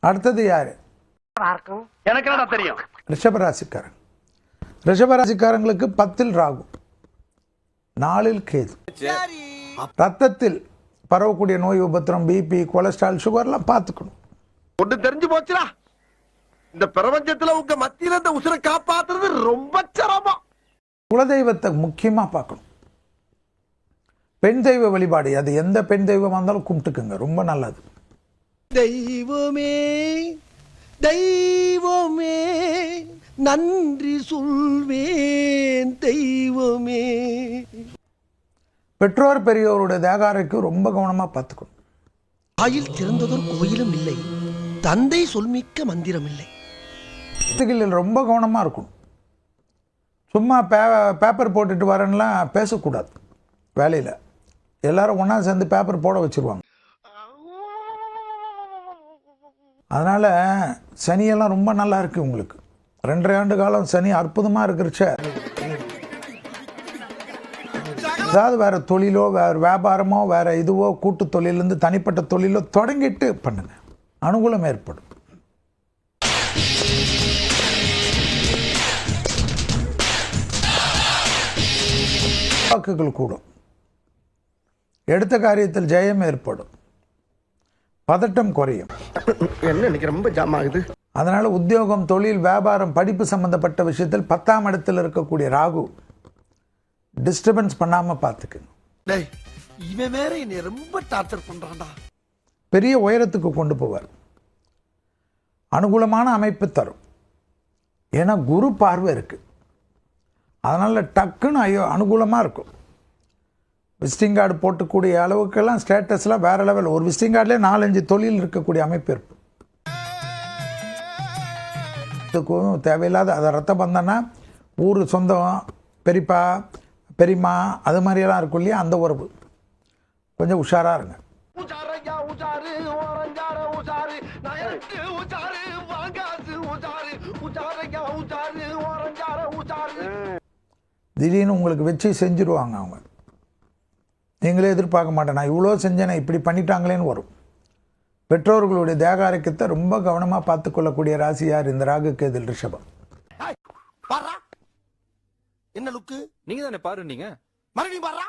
அடுத்தது யாரு? எனக்கு தெரியும் ரிஷபராசிக்காரன். ரிஷபராசிக்காரங்களுக்கு பத்தில் ராகு நாலில் கேது. ரத்தத்தில் பரவக்கூடிய நோய் உபத்திரம் பிபி கொலஸ்ட்ரால் சுகர்லாம் பார்த்துக்கணும். ஒண்ணு தெரிஞ்சு போச்சுடா. இந்த பிரபஞ்சத்துல உங்க மத்தியில இந்த உசுரை காப்பாத்துறது ரொம்ப சிரமம். குலதெய்வத்தை முக்கியமாக பார்க்கணும். பெண் தெய்வ வழிபாடு அது எந்த பெண் தெய்வம் வந்தாலும் கும்பிட்டுக்குங்க ரொம்ப நல்லது. தெய்வமே. தெய்வமே நன்றி சொல்வேன் தெய்வமே. பெற்றோர் பெரியோருடைய தேகாரைக்கு ரொம்ப கவனமாக பார்த்துக்கணும். ஆயில் திறந்ததொரு கோயிலும் இல்லை. தந்தை சொல்மிக்க மந்திரம் இல்லை. ரொம்ப கவனமாக இருக்கணும். சும்மா பே பேப்பர் போட்டுட்டு வரேன்லாம் பேசக்கூடாது. வேலையில். எல்லாரும் ஒன்றா சேர்ந்து பேப்பர் போட வச்சுருவாங்க. அதனால் சனியெல்லாம் ரொம்ப நல்லா இருக்குது உங்களுக்கு. ரெண்டரை ஆண்டு காலம் சனி அற்புதமாக இருக்கிறச்ச அதாவது வேறு தொழிலோ வேறு வியாபாரமோ வேறு இதுவோ கூட்டு தொழிலேருந்து தனிப்பட்ட தொழிலோ தொடங்கிட்டு பண்ணுங்கள் அனுகூலம் ஏற்படும். வாக்குகள் கூடும். எடுத்த காரியத்தில் ஜெயம் ஏற்படும். பதட்டம் குறையும். என்ன இன்னைக்கு ரொம்ப ஜாம் ஆகுது? அதனால் உத்தியோகம் தொழில் வியாபாரம் படிப்பு சம்பந்தப்பட்ட விஷயத்தில் பத்தாம் இடத்தில் இருக்கக்கூடிய ராகு டிஸ்டர்பன்ஸ் பண்ணாமல் பார்த்துக்குங்க இவன் வேற என்னை ரொம்ப டார்ச்சர் பண்றான்டா. பெரிய உயரத்துக்கு கொண்டு போவார். அனுகூலமான அமைப்பு தரும். ஏன்னா குரு பார்வை இருக்குது அதனால் டக்குன்னு ஐயோ அனுகூலமாக இருக்கும். விசிட்டிங் கார்டு போட்டுக்கூடிய அளவுக்கெல்லாம் ஸ்டேட்டஸ்லாம் வேறு லெவல் ஒரு விசிட்டிங் கார்டிலே நாலஞ்சு தொழில் இருக்கக்கூடிய அமைப்பு இருக்கும் இதுக்கும் தேவையில்லாத அதை ரத்த பந்தம்னா ஊர் சொந்தம் பெரியப்பா பெரியம்மா அது மாதிரியெல்லாம் இருக்கும் இல்லையா? அந்த உறவு. கொஞ்சம் உஷாராக இருங்க. திடீர்னு உங்களுக்கு வச்சு செஞ்சுருவாங்க அவங்க. நீங்களே எதிர்பார்க்க மாட்டேன். நான் இவ்வளோ செஞ்சேனே இப்படி பண்ணிட்டாங்களேன்னு வரும். பெற்றோர்களுடைய தேக ஆரோக்கியத்தை ரொம்ப கவனமாக பார்த்து கொள்ளக்கூடிய ராசி யார்? இந்த ராகு கேதில் ரிஷபம். என்ன லுக்கு? நீங்க தானே பாரு நீங்க மறுபடியும் பாரா.